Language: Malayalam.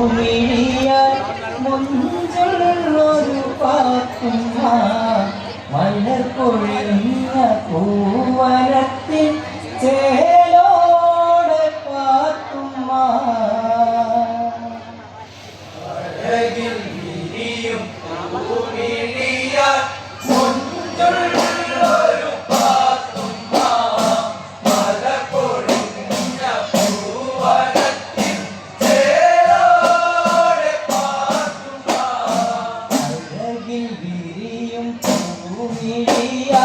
പൂവിഴിയാൽ മുഞ്ചുള്ളൊരു പാത്തുമ്മ മലർപ്പൊഴിയുന്ന പൂവരത്തിൽ ചേലോടെ പാത്തുമ്മ പൂവിഴിയാൽ മുഞ്ചുള്ള দিয়া